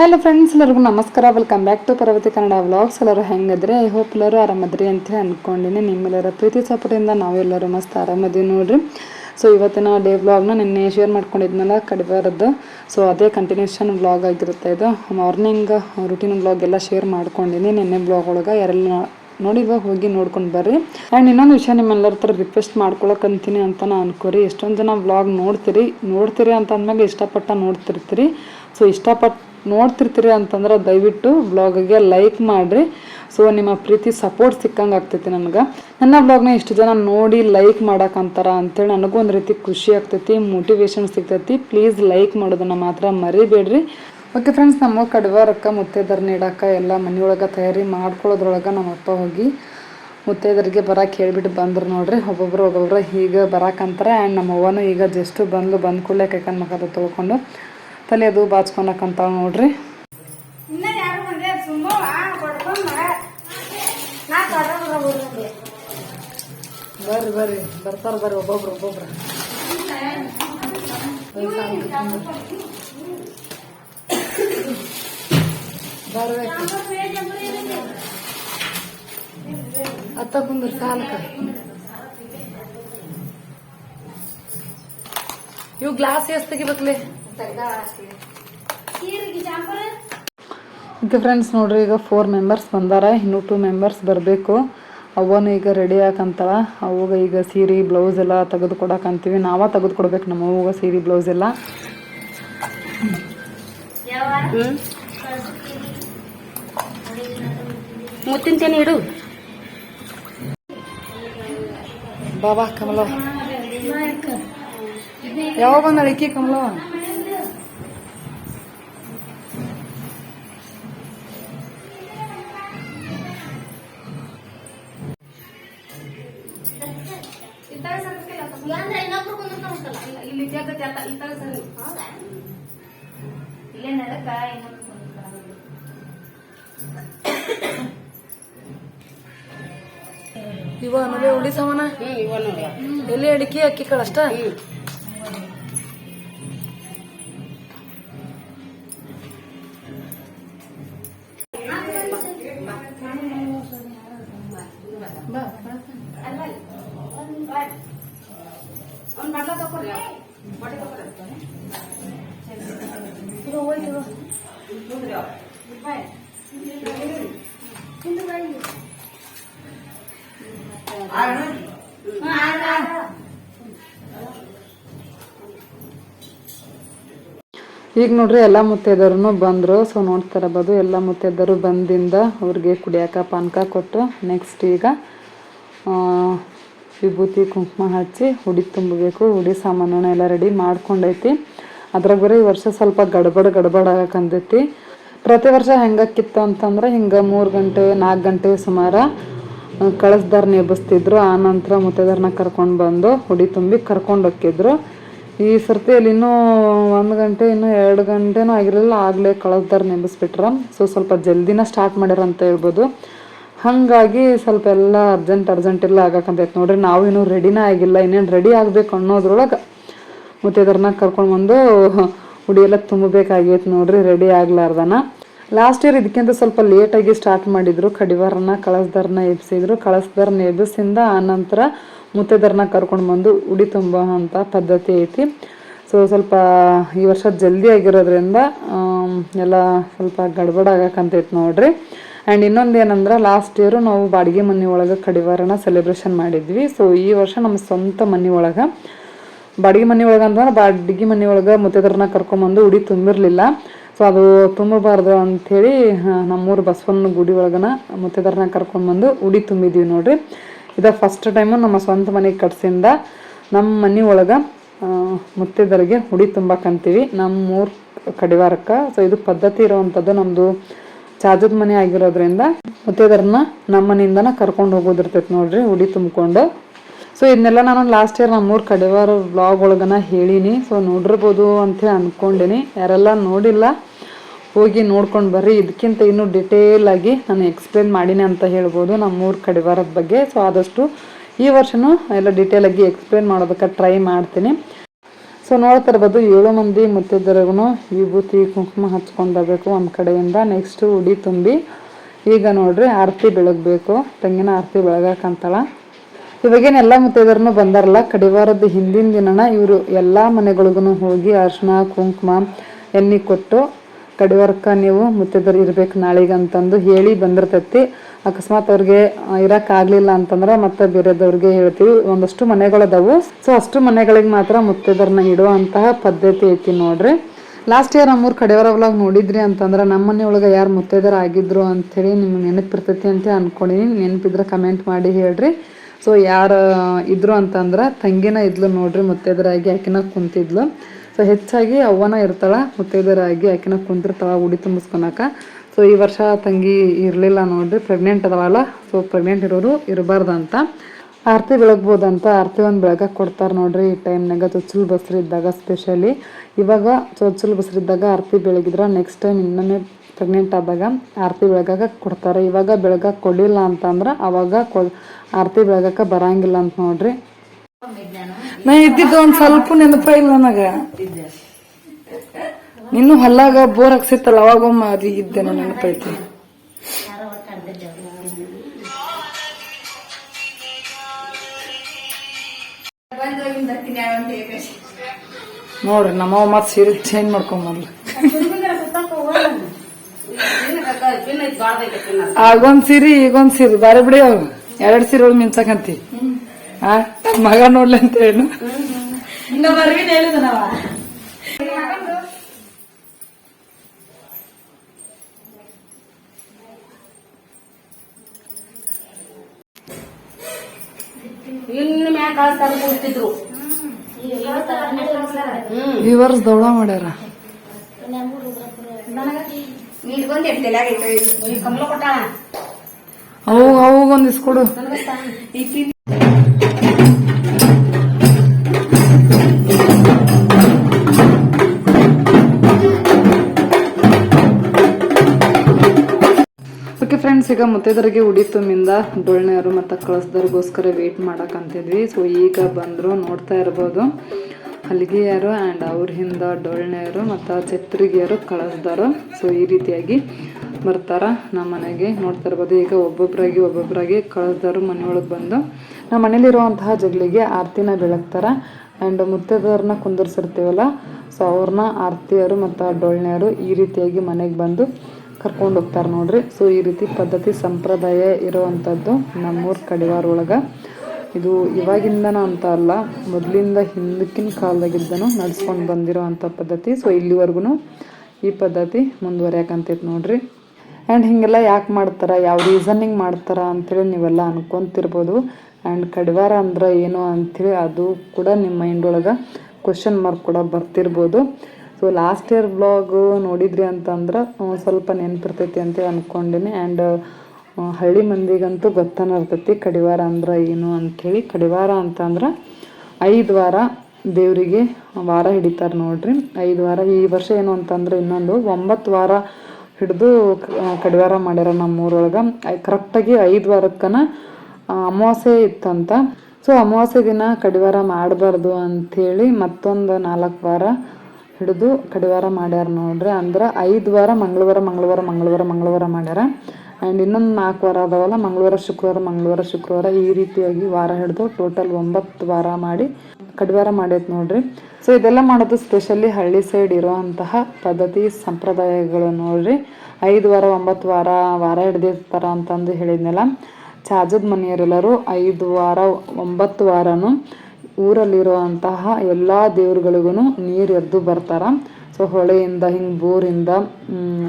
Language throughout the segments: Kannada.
ಹಲೋ ಫ್ರೆಂಡ್ಸ್ ಎಲ್ಲರಿಗೂ ನಮಸ್ಕಾರ. Welcome back to Parvathi Kannada vlogs ಎಲ್ಲರೂ ಹೆಂಗಿದ್ರೆ? ಐ ಹೋಪ್ ಎಲ್ಲರೂ ಆರಾಮದ್ರಿ ಅಂತ ಅಂದ್ಕೊಂಡಿನಿ ನಿಮ್ಮೆಲ್ಲರ ಪ್ರೀತಿ ಸಪೋರ್ಟಿಂದ ನಾವೆಲ್ಲರೂ ಮಸ್ತ್ ಆರಾಮದೀವಿ ನೋಡ್ರಿ. ಸೊ ಇವತ್ತಿನ ಡೇ ವ್ಲಾಗ್ನ ನಿನ್ನೆ ಶೇರ್ ಮಾಡ್ಕೊಂಡಿದ್ನಲ್ಲ ಕಡಿಬಾರದ್ದು ಸೊ ಅದೇ ಕಂಟಿನ್ಯೂಷನ್ ವ್ಲಾಗ್ ಆಗಿರುತ್ತೆ ಇದು. ಮಾರ್ನಿಂಗ್ ರುಟೀನ್ ವ್ಲಾಗ್ ಎಲ್ಲ ಶೇರ್ ಮಾಡ್ಕೊಂಡಿನಿ ನಿನ್ನೆ ವ್ಲಾಗ್ ಒಳಗೆ. ಯಾರೆಲ್ಲ ನೋಡಿಲ್ವಾ, ಹೋಗಿ ನೋಡ್ಕೊಂಡು ಬರ್ರಿ. ಆ್ಯಂಡ್ ಇನ್ನೊಂದು ವಿಷಯ ನಿಮ್ಮೆಲ್ಲರ ಹತ್ರ ರಿಕ್ವೆಸ್ಟ್ ಮಾಡ್ಕೊಳಕಂತೀನಿ ಅಂತ ನಾನು ಅನ್ಕೋರಿ. ಎಷ್ಟೊಂದು ಜನ ವ್ಲಾಗ್ ನೋಡ್ತೀರಿ ನೋಡ್ತೀರಿ ಅಂತ ಅಂದಮೇಲೆ ಇಷ್ಟಪಟ್ಟ ನೋಡ್ತಿರ್ತೀರಿ. ಸೊ ಇಷ್ಟಪಟ್ಟು ನೋಡ್ತಿರ್ತೀರಿ ಅಂತಂದ್ರೆ ದಯವಿಟ್ಟು ಬ್ಲಾಗಿಗೆ ಲೈಕ್ ಮಾಡಿರಿ. ಸೊ ನಿಮ್ಮ ಪ್ರೀತಿ ಸಪೋರ್ಟ್ ಸಿಕ್ಕಂಗೆ ಆಗ್ತೈತಿ ನನಗೆ ನನ್ನ ಬ್ಲಾಗ್ನ ಇಷ್ಟು ಜನ ನೋಡಿ ಲೈಕ್ ಮಾಡೋಕ್ಕಂತಾರ ಅಂತೇಳಿ ನನಗೂ ಒಂದು ರೀತಿ ಖುಷಿ ಆಗ್ತೈತಿ ಮೋಟಿವೇಶನ್ ಸಿಗ್ತೈತಿ. ಪ್ಲೀಸ್ ಲೈಕ್ ಮಾಡೋದನ್ನು ಮಾತ್ರ ಮರಿಬೇಡ್ರಿ. ಓಕೆ ಫ್ರೆಂಡ್ಸ್ ನಮ್ಮ ಕಡವಾರಕ್ಕ ಮುತ್ತೈದರ್ ನೀಡಕ್ಕ ಎಲ್ಲ ಮನೆಯೊಳಗೆ ತಯಾರಿ ಮಾಡ್ಕೊಳ್ಳೋದ್ರೊಳಗೆ ನಮ್ಮ ಅಪ್ಪ ಹೋಗಿ ಮುತ್ತೈದರಿಗೆ ಬರಕ್ಕೆ ಹೇಳ್ಬಿಟ್ಟು ಬಂದರು ನೋಡ್ರಿ. ಒಬ್ಬೊಬ್ರು ಒಬ್ಬೊಬ್ರು ಹೀಗೆ ಬರಕ್ಕಂತಾರೆ ಆ್ಯಂಡ್ ನಮ್ಮ ಅವ್ವನು ಈಗ ಜಸ್ಟ್ ಬಂದು ಬಂದ್ಕೊಳ್ಳೆ ಕೈಕನ್ ಮಗದ ತೊಳ್ಕೊಂಡು ತಲೆ ಅದು ಬಾಚ್ಕೊಳಕಂತಾಳ ನೋಡ್ರಿ. ಬರ್ರಿ ಬರ್ರಿ. ಬರ್ತಾರ ಬರ್ರಿ ಒಬ್ಬೊಬ್ರು ಒಬ್ಬೊಬ್ರು. ಬರ್ಬೇಕು ಅತ್ತ ಕುಂದ್ರ ಸಾಲಕ ಇವು ಗ್ಲಾಸ್ ಎಷ್ಟು ತೆಗಿಬೇಕ್ಲೆ? ಓಕೆ ಫ್ರೆಂಡ್ಸ್ ನೋಡ್ರಿ ಈಗ ಫೋರ್ ಮೆಂಬರ್ಸ್ ಬಂದಾರ ಇನ್ನೂ ಟೂ ಮೆಂಬರ್ಸ್ ಬರಬೇಕು ಅವನು ಈಗ ರೆಡಿ ಹಾಕಂತಾಳ ಅವಾಗ ಈಗ ಸೀರೆ ಬ್ಲೌಸ್ ಎಲ್ಲ ತೆಗೆದು ಕೊಡಕಂತೀವಿ ನಾವ ತೆಗೆದು ಕೊಡ್ಬೇಕು ನಮ್ಮ ಅವ್ವಗ ಸೀರೆ ಬ್ಲೌಸ್ ಎಲ್ಲ ಮುತ್ತಿನ ತೇನೆ ಇಡು ಬಾಬಾ ಕಮಲ ಯಾವ ಬಂದ ಇಕ್ಕಿ ಕಮಲವ ಇಲ್ಲಿ ಜಾಗತ್ತೆ ಅತ್ತ ಈ ತರ ಸರಿ ಇಲ್ಲೇ ನಡಕ ಇನ್ನೊಂದು ಇವ ನೋಡಿ ಉಳಿ ಸಮಾನ ಎಲ್ಲಿ ಅಡಿಕೆ ಅಕ್ಕಿ ಕಳಷ್ಟ ಈಗ ನೋಡ್ರಿ ಎಲ್ಲ ಮುತ್ತೈದರು ಬಂದ್ರು. ಸೊ ನೋಡ್ತಾರ ಬದು ಎಲ್ಲ ಮುತ್ತೈದರು ಬಂದಿಂದ ಅವ್ರಿಗೆ ಕುಡಿಯಾಕ ಪಾನಕ ಕೊಟ್ಟು ನೆಕ್ಸ್ಟ್ ಈಗ ವಿಭೂತಿ ಕುಂಕುಮ ಹಚ್ಚಿ ಹುಡಿ ತುಂಬಬೇಕು. ಹುಡಿ ಸಾಮಾನು ಎಲ್ಲ ರೆಡಿ ಮಾಡ್ಕೊಂಡೈತಿ. ಅದ್ರಾಗ ಬರೀ ಈ ವರ್ಷ ಸ್ವಲ್ಪ ಗಡ್ಬಡ್ ಗಡಬಡ ಆಗಕ್ಕಂದೈತಿ ಪ್ರತಿ ವರ್ಷ ಹೆಂಗಾಕಿತ್ತು ಅಂತಂದ್ರೆ ಹಿಂಗೆ ಮೂರು ಗಂಟೆ, ನಾಲ್ಕು ಗಂಟೆ ಸುಮಾರು ಕಳಸ್ದಾರ್ನ ಎಬ್ಬಿಸ್ತಿದ್ರು. ಆ ನಂತರ ಕರ್ಕೊಂಡು ಬಂದು ಹುಡಿ ತುಂಬಿ ಕರ್ಕೊಂಡು ಹೋಗಿದ್ರು ಈ ಸರ್ತಿ ಅಲ್ಲಿ ಇನ್ನೂ ಒಂದು ಗಂಟೆ, ಇನ್ನೂ ಎರಡು ಗಂಟೆನೂ ಆಗಿರಲಿಲ್ಲ. ಆಗಲೇ ಕಳಸ್ದಾರ ನೆಂಬಿಸ್ಬಿಟ್ರ ಸೊ, ಸ್ವಲ್ಪ ಜಲ್ದಿನ ಸ್ಟಾರ್ಟ್ ಮಾಡ್ಯಾರ ಅಂತ ಹೇಳ್ಬೋದು. ಹಾಗಾಗಿ ಸ್ವಲ್ಪ ಎಲ್ಲ ಅರ್ಜೆಂಟ್ ಅರ್ಜೆಂಟ್ ಎಲ್ಲ ಆಗಕಂತೈತೆ ನೋಡ್ರಿ. ನಾವು ಇನ್ನೂ ರೆಡಿನೇ ಆಗಿಲ್ಲ. ಇನ್ನೇನು ರೆಡಿ ಆಗಬೇಕು ಅನ್ನೋದ್ರೊಳಗೆ ಮುತ್ತೈದರ್ನ ಕರ್ಕೊಂಡು ಬಂದು ಹುಡಿ ಎಲ್ಲ ತುಂಬಬೇಕಾಗೈತೆ ನೋಡ್ರಿ ರೆಡಿ ಆಗ್ಲಾರ್ದನ. ಲಾಸ್ಟ್ ಇಯರ್ ಇದಕ್ಕಿಂತ ಸ್ವಲ್ಪ ಲೇಟಾಗಿ ಸ್ಟಾರ್ಟ್ ಮಾಡಿದ್ರು. ಕಡಿವಾರನ ಕಳಸ್ದರ್ನ ಎಬ್ಸಿದ್ರು. ಕಳಸ್ದರ್ನ ಎಬ್ಬಿಸಿಂದ ಆನಂತರ ಮುತ್ತೈದರ್ನ ಕರ್ಕೊಂಡು ಬಂದು ಉಡಿ ತುಂಬೋ ಅಂತ ಪದ್ಧತಿ ಐತಿ. ಸೊ ಸ್ವಲ್ಪ ಈ ವರ್ಷ ಜಲ್ದಿ ಆಗಿರೋದ್ರಿಂದ ಎಲ್ಲ ಸ್ವಲ್ಪ ಗಡ್ಬಡ ಆಗಕ್ಕಂತೈತಿ ನೋಡ್ರಿ. ಆ್ಯಂಡ್ ಇನ್ನೊಂದು ಏನಂದ್ರೆ ಲಾಸ್ಟ್ ಇಯರು ನಾವು ಬಾಡಿಗೆ ಮನೆ ಒಳಗೆ ಕಡಿವಾರನ ಸೆಲೆಬ್ರೇಷನ್ ಮಾಡಿದ್ವಿ. ಸೊ ಈ ವರ್ಷ ನಮ್ಮ ಸ್ವಂತ ಮನೆ ಒಳಗೆ ಬಾಡಿಗೆ ಮನೆ ಒಳಗೆ ಅಂತಂದ್ರೆ ಬಾಡಿಗೆ ಮನೆ ಒಳಗೆ ಮುತ್ತೈದರನ್ನ ಕರ್ಕೊಂಬಂದು ಉಡಿ ತುಂಬಿರ್ಲಿಲ್ಲ. ಸೊ ಅದು ತುಂಬಬಾರ್ದು ಅಂಥೇಳಿ ನಮ್ಮೂರು ಬಸವನ ಗುಡಿ ಒಳಗನ ಮುತ್ತೈದರನ್ನ ಕರ್ಕೊಂಬಂದು ಉಡಿ ತುಂಬಿದ್ವಿ ನೋಡ್ರಿ. ಇದು ಫಸ್ಟ್ ಟೈಮು ನಮ್ಮ ಸ್ವಂತ ಮನೆಗೆ ಕಟ್ಸಿಂದ ನಮ್ಮ ಮನೆ ಒಳಗೆ ಮುತ್ತೈದರಿಗೆ ಉಡಿ ತುಂಬಕ್ಕಂತೀವಿ ನಮ್ಮೂರು ಕಡಿವಾರಕ್ಕೆ. ಸೊ ಇದು ಪದ್ಧತಿ ಇರುವಂಥದ್ದು ನಮ್ಮದು ಚಾಜದ ಮನೆ ಆಗಿರೋದ್ರಿಂದ ಮುತ್ತೈದರನ್ನ ನಮ್ಮ ಮನೆಯಿಂದನ ಕರ್ಕೊಂಡು ಹೋಗೋದಿರ್ತೈತೆ ನೋಡ್ರಿ ಉಡಿ ತುಂಬಿಕೊಂಡು. ಸೊ ಇದನ್ನೆಲ್ಲ ನಾನು ಲಾಸ್ಟ್ ಇಯರ್ ನಮ್ಮೂರು ಕಡೆವಾರ ವ್ಲಾಗ್ ಒಳಗನ ಹೇಳಿನಿ. ಸೊ ನೋಡಿರ್ಬೋದು ಅಂತೇಳಿ ಅಂದ್ಕೊಂಡಿನಿ ಯಾರೆಲ್ಲ ನೋಡಿಲ್ಲ, ಹೋಗಿ ನೋಡ್ಕೊಂಡು ಬರ್ರಿ. ಇದಕ್ಕಿಂತ ಇನ್ನೂ ಡಿಟೇಲ್ ಆಗಿ ನಾನು ಎಕ್ಸ್ಪ್ಲೇನ್ ಮಾಡೀನಿ ಅಂತ ಹೇಳ್ಬೋದು ನಮ್ಮೂರು ಕಡಿವಾರದ ಬಗ್ಗೆ. ಸೊ ಆದಷ್ಟು ಈ ವರ್ಷನೂ ಎಲ್ಲ ಆಗಿ ಎಕ್ಸ್ಪ್ಲೇನ್ ಮಾಡೋದಕ್ಕೆ ಟ್ರೈ ಮಾಡ್ತೀನಿ. ಸೊ ನೋಡ್ತಾ ಇರ್ಬೋದು, ಏಳು ಮಂದಿ ಮುತ್ತೈದರಿಗೂ ವಿಭೂತಿ ಕುಂಕುಮ ಹಚ್ಕೊಂಡು ಬರಬೇಕು ಒಂದು ಕಡೆಯಿಂದ. ನೆಕ್ಸ್ಟ್ ಉಡಿ ತುಂಬಿ. ಈಗ ನೋಡ್ರಿ, ಆರತಿ ಬೆಳಗಬೇಕು. ತೆಂಗಿನ ಆರತಿ ಬೆಳಗಕ್ಕಂತಳ ಇವಾಗೇನು ಎಲ್ಲ ಮುತ್ತೈದರನು ಬಂದಾರಲ್ಲ, ಕಡಿವಾರದ ಹಿಂದಿನ ದಿನನ ಇವರು ಎಲ್ಲ ಮನೆಗಳಿಗೂ ಹೋಗಿ ಅರ್ಶಿನ, ಕುಂಕುಮ ಎಣ್ಣೆ ಕೊಟ್ಟು, ಕಡಿವಾರಕ್ಕ ನೀವು ಮುತ್ತೈದರು ಇರ್ಬೇಕು ನಾಳೆಗೆ ಅಂತಂದು ಹೇಳಿ ಬಂದಿರ್ತೈತಿ. ಅಕಸ್ಮಾತ್ ಅವ್ರಿಗೆ ಇರೋಕ್ಕಾಗಲಿಲ್ಲ ಅಂತಂದ್ರೆ ಮತ್ತೆ ಬೇರೆದವ್ರಿಗೆ ಹೇಳ್ತೀವಿ. ಒಂದಷ್ಟು ಮನೆಗಳದಾವು ಸೊ ಅಷ್ಟು ಮನೆಗಳಿಗೆ ಮಾತ್ರ ಮುತ್ತೈದರನ್ನ ಇಡುವಂತಹ ಪದ್ಧತಿ ಐತಿ ನೋಡ್ರಿ. ಲಾಸ್ಟ್ ಇಯರ್ ನಮ್ಮೂರು ಕಡೆಯವರ ಒಳಗೆ ನೋಡಿದ್ರಿ ಅಂತಂದ್ರೆ ನಮ್ಮ ಮನೆಯೊಳಗೆ ಯಾರು ಮುತ್ತೈದರ ಆಗಿದ್ರು ಅಂಥೇಳಿ ನಿಮ್ಗೆ ನೆನಪಿರ್ತೈತಿ ಅಂತ ಅನ್ಕೊಂಡಿನಿ ನೆನಪಿದ್ರೆ ಕಮೆಂಟ್ ಮಾಡಿ ಹೇಳ್ರಿ. ಸೊ ಯಾರು ಇದ್ರು ಅಂತಂದ್ರೆ ತಂಗಿನ ಇದ್ಲು ನೋಡ್ರಿ ಮುತ್ತೈದರಾಗಿ ಆಕಿನ ಕುಂತಿದ್ಲು. ಸೊ ಹೆಚ್ಚಾಗಿ ಅವ್ವನ ಇರ್ತಾಳ ಮುತ್ತೈದರಾಗಿ ಆಕಿನ ಕುಂತಿರ್ತಾಳ, ಉಡಿ ತುಂಬಿಸ್ಕೊಳಕ. ಸೊ ಈ ವರ್ಷ ತಂಗಿ ಇರಲಿಲ್ಲ ನೋಡ್ರಿ ಪ್ರೆಗ್ನೆಂಟ್ ಅದಾವಲ್ಲ ಸೊ ಪ್ರೆಗ್ನೆಂಟ್ ಇರೋರು ಇರಬಾರ್ದಂತ ಆರತಿ ಬೆಳಗ್ಬೋದಂತ ಆರತಿ ಒಂದು ಬೆಳಗಕ್ಕೆ ಕೊಡ್ತಾರೆ ನೋಡ್ರಿ ಈ ಟೈಮ್ನಾಗ ಚೊಚ್ಚಲು ಬಸ್ರಿದ್ದಾಗ ಸ್ಪೆಷಲಿ ಇವಾಗ ಚೊಚ್ಚಲು ಬಸ್ರಿದ್ದಾಗ ಆರತಿ ಬೆಳಗಿದ್ರೆ ನೆಕ್ಸ್ಟ್ ಟೈಮ್ ಇನ್ನೊಮ್ಮೆ ಪ್ರೆಗ್ನೆಂಟ್ ಆದಾಗ ಆರತಿ ಬೆಳಗಾಕ ಕೊಡ್ತಾರೆ. ಇವಾಗ ಬೆಳಗಕ್ಕೆ ಕೊಡಿಲ್ಲ ಅಂತಂದ್ರೆ ಅವಾಗ ಕೊ ಆರತಿ ಬರಂಗಿಲ್ಲ ಅಂತ ನೋಡ್ರಿ. ನಾ ಇದ್ದಿದ್ದು ಒಂದು ಸ್ವಲ್ಪ ನೆನಪ ಇಲ್ಲ ನನಗ. ಇನ್ನು ಹೊಲ್ಲಾಗ ಬೋರ್ ಹಾಕ್ಸಿತ್ತಲ್ಲ ಅವಾಗೊಮ್ಮೆ ಅದು ಇದ್ದೆ ನೆನಪೈತಿ. ನೋಡ್ರಿ ನಮ್ಮವ್ವ ಮತ್ತೆ ಸೀರೆ ಚೇಂಜ್ ಮಾಡ್ಕೊಂಬಲ್ಲ ಆಗೊಂದ್ ಸೀರೆ ಈಗೊಂದ್ ಸೀರೆ ಬಾರಿ ಬಿಡಿ ಅವು ಎರಡ್ ಸೀರೆ ಒಳಗೆ ಮಿಂಚಕಂತಿ ಆ ನನ್ ಮಗ ನೋಡ್ಲಿ ಅಂತ ಹೇಳು. ಇನ್ನು ಮ್ಯಾಗ ಕಳಿಸ್ತಾರೆ ಕೂಡ್ತಿದ್ರು ಈ ವರ್ಷ ದೌಡ ಮಾಡ್ಯಾರ. ಅವಾಗ ಅವಾಗ ಎಡ್ತೇಲೆ ಫ್ರೆಂಡ್ಸ್ ಈಗ ಮುತ್ತೈದರಿಗೆ ಉಡಿ ತುಂಬಿಂದ ಡೊಳ್ಳೆಯರು ಮತ್ತು ಕಳಿಸ್ದವ್ರಿಗೋಸ್ಕರ ವೇಟ್ ಮಾಡೋಕ್ಕಂತಿದ್ವಿ ಸೊ ಈಗ ಬಂದರು ನೋಡ್ತಾ ಇರ್ಬೋದು. ಹಲಿಗೆಯರು ಆ್ಯಂಡ್ ಅವ್ರ ಹಿಂದ ಡೊಳ್ಳೆಯರು ಮತ್ತು ಛತ್ರಿಗೆಯರು ಕಳಿಸ್ದಾರು. ಸೊ ಈ ರೀತಿಯಾಗಿ ಬರ್ತಾರ ನಮ್ಮ ಮನೆಗೆ. ನೋಡ್ತಾ ಇರ್ಬೋದು, ಈಗ ಒಬ್ಬೊಬ್ಬರಾಗಿ ಒಬ್ಬೊಬ್ಬರಾಗಿ ಕಳಿಸ್ದಾರು ಮನೆಯೊಳಗೆ ಬಂದು ನಮ್ಮ ಮನೇಲಿರುವಂತಹ ಜಗಳಿಗೆ ಆರತಿನ ಬೆಳಗ್ತಾರ. ಆ್ಯಂಡ್ ಮುತ್ತೈದವ್ರನ್ನ ಕುಂದರ್ಸಿರ್ತೀವಲ್ಲ ಸೊ ಅವ್ರನ್ನ ಆರತಿಯರು ಮತ್ತು ಡೊಳ್ಳೆಯರು ಈ ರೀತಿಯಾಗಿ ಮನೆಗೆ ಬಂದು ಕರ್ಕೊಂಡು ಹೋಗ್ತಾರೆ ನೋಡ್ರಿ. ಸೊ ಈ ರೀತಿ ಪದ್ಧತಿ ಸಂಪ್ರದಾಯ ಇರುವಂಥದ್ದು ನಮ್ಮೂರ ಕಡಿವಾರ ಒಳಗೆ. ಇದು ಇವಾಗಿಂದನ ಅಂತ ಅಲ್ಲ, ಮೊದಲಿಂದ ಹಿಂದಕ್ಕಿನ ಕಾಲದಾಗಿದ್ದನು ನಡ್ಸ್ಕೊಂಡು ಬಂದಿರೋ ಅಂಥ ಪದ್ಧತಿ. ಸೊ ಇಲ್ಲಿವರೆಗೂ ಈ ಪದ್ಧತಿ ಮುಂದುವರಿಯಾಕಂತೈತೆ ನೋಡ್ರಿ. ಆ್ಯಂಡ್ ಹೀಗೆಲ್ಲ ಯಾಕೆ ಮಾಡ್ತಾರೆ, ಯಾವ ರೀಸನ್ನಿಂಗ್ ಮಾಡ್ತಾರ ಅಂಥೇಳಿ ನೀವೆಲ್ಲ ಅನ್ಕೊಂತಿರ್ಬೋದು. ಆ್ಯಂಡ್ ಕಡಿವಾರ ಅಂದ್ರೆ ಏನು ಅಂಥೇಳಿ ಅದು ಕೂಡ ನಿಮ್ಮ ಮೈಂಡ್ ಒಳಗೆ ಕ್ವಶನ್ ಮಾರ್ಕ್ ಕೂಡ ಬರ್ತಿರ್ಬೋದು. ಸೊ ಲಾಸ್ಟ್ ಇಯರ್ ಬ್ಲಾಗ್ ನೋಡಿದ್ರಿ ಅಂತಂದ್ರೆ ಸ್ವಲ್ಪ ನೆನಪಿರ್ತೈತಿ ಅಂತ ಅಂದ್ಕೊಂಡಿನಿ ಆ್ಯಂಡ್ ಹಳ್ಳಿ ಮಂದಿಗಂತೂ ಗೊತ್ತಾನ ಇರ್ತೈತಿ, ಕಡಿವಾರ ಅಂದ್ರೆ ಏನು ಅಂಥೇಳಿ ಕಡಿವಾರ ಅಂತಂದ್ರೆ ಐದು ವಾರ ದೇವರಿಗೆ ವಾರ ಹಿಡಿತಾರೆ ನೋಡ್ರಿ. ಐದು ವಾರ, ಈ ವರ್ಷ ಏನು ಅಂತಂದ್ರೆ ಇನ್ನೊಂದು ಒಂಬತ್ತು ವಾರ ಹಿಡಿದು ಕಡಿವಾರ ಮಾಡ್ಯಾರ ನಮ್ಮೂರೊಳಗೆ. ಕರೆಕ್ಟಾಗಿ ಐದು ವಾರಕ್ಕನ ಅಮಾವಾಸ್ಯೆ ಇತ್ತಂತ. ಸೊ ಅಮಾವಾಸ್ಯೆ ದಿನ ಕಡಿವಾರ ಮಾಡಬಾರ್ದು ಅಂಥೇಳಿ ಮತ್ತೊಂದು ನಾಲ್ಕು ವಾರ ಹಿಡಿದು ಕಡಿವಾರ ಮಾಡ್ಯಾರ ನೋಡ್ರಿ. ಅಂದ್ರೆ ಐದು ವಾರ, ಮಂಗಳವಾರ ಮಂಗಳವಾರ ಮಂಗಳವಾರ ಮಂಗಳವಾರ ಮಾಡ್ಯಾರ. ಆ್ಯಂಡ್ ಇನ್ನೊಂದು ನಾಲ್ಕು ವಾರ ಅದಾವಲ್ಲ, ಮಂಗಳವಾರ, ಶುಕ್ರವಾರ ಮಂಗಳವಾರ, ಶುಕ್ರವಾರ, ಈ ರೀತಿಯಾಗಿ ವಾರ ಹಿಡಿದು ಟೋಟಲ್ ಒಂಬತ್ತು ವಾರ ಮಾಡಿ ಕಡಿವಾರ ಮಾಡೈತೆ ನೋಡ್ರಿ. ಸೊ ಇದೆಲ್ಲ ಮಾಡೋದು ಸ್ಪೆಷಲಿ ಹಳ್ಳಿ ಸೈಡ್ ಇರುವಂತಹ ಪದ್ಧತಿ, ಸಂಪ್ರದಾಯಗಳು ನೋಡ್ರಿ. ಐದು ವಾರ, ಒಂಬತ್ತು ವಾರ ವಾರ ಹಿಡ್ದಿರ್ತಾರ ಅಂತಂದು ಹೇಳಿದ್ನಲ್ಲ. ಚಾಜದ ಮನೆಯವರೆಲ್ಲರೂ ಐದು ವಾರ, ಒಂಬತ್ತು ವಾರನು ಊರಲ್ಲಿರುವಂತಹ ಎಲ್ಲ ದೇವ್ರುಗಳಿಗೂ ನೀರು ಎದ್ದು ಬರ್ತಾರ. ಸೊ ಹೊಳೆಯಿಂದ ಹಿಂಗೆ ಬೋರಿಂದ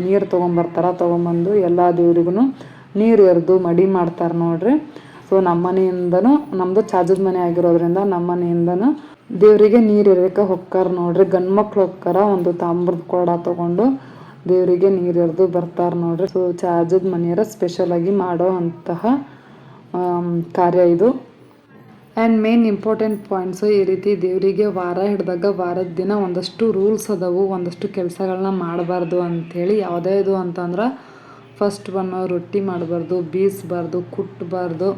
ನೀರು ತೊಗೊಂಬರ್ತಾರ. ತೊಗೊಂಬಂದು ಎಲ್ಲ ದೇವ್ರಿಗೂ ನೀರು ಎರೆದು ಮಡಿ ಮಾಡ್ತಾರೆ ನೋಡ್ರಿ. ಸೊ ನಮ್ಮ ಮನೆಯಿಂದನೂ ನಮ್ಮದು ಚಾಜದ ಮನೆ ಆಗಿರೋದ್ರಿಂದ ನಮ್ಮ ಮನೆಯಿಂದನೂ ದೇವರಿಗೆ ನೀರು ಹೊಕ್ಕಾರ ನೋಡ್ರಿ. ಗಂಡು ಮಕ್ಳು ಹೊಕ್ಕಾರ ಒಂದು ತಾಮ್ರದ ಕೊಡ ತಗೊಂಡು ದೇವರಿಗೆ ನೀರು ಎರೆದು ಬರ್ತಾರೆ ನೋಡ್ರಿ. ಸೊ ಚಾಜದ ಮನೆಯರ ಸ್ಪೆಷಲ್ ಆಗಿ ಮಾಡೋ ಅಂತಹ ಕಾರ್ಯ ಇದು. ಆ್ಯಂಡ್ ಮೇನ್ ಇಂಪಾರ್ಟೆಂಟ್ ಪಾಯಿಂಟ್ಸು ಈ ರೀತಿ ದೇವರಿಗೆ ವಾರ ಹಿಡಿದಾಗ ವಾರದ ದಿನ ಒಂದಷ್ಟು ರೂಲ್ಸ್ ಅದಾವು, ಒಂದಷ್ಟು ಕೆಲಸಗಳನ್ನ ಮಾಡಬಾರ್ದು ಅಂಥೇಳಿ ಯಾವುದೇ ಇದು ಅಂತಂದ್ರೆ ಫಸ್ಟ್ ಒನ್ ರೊಟ್ಟಿ ಮಾಡಬಾರ್ದು, ಬೀಸಬಾರ್ದು ಕುಟ್ಟಬಾರ್ದು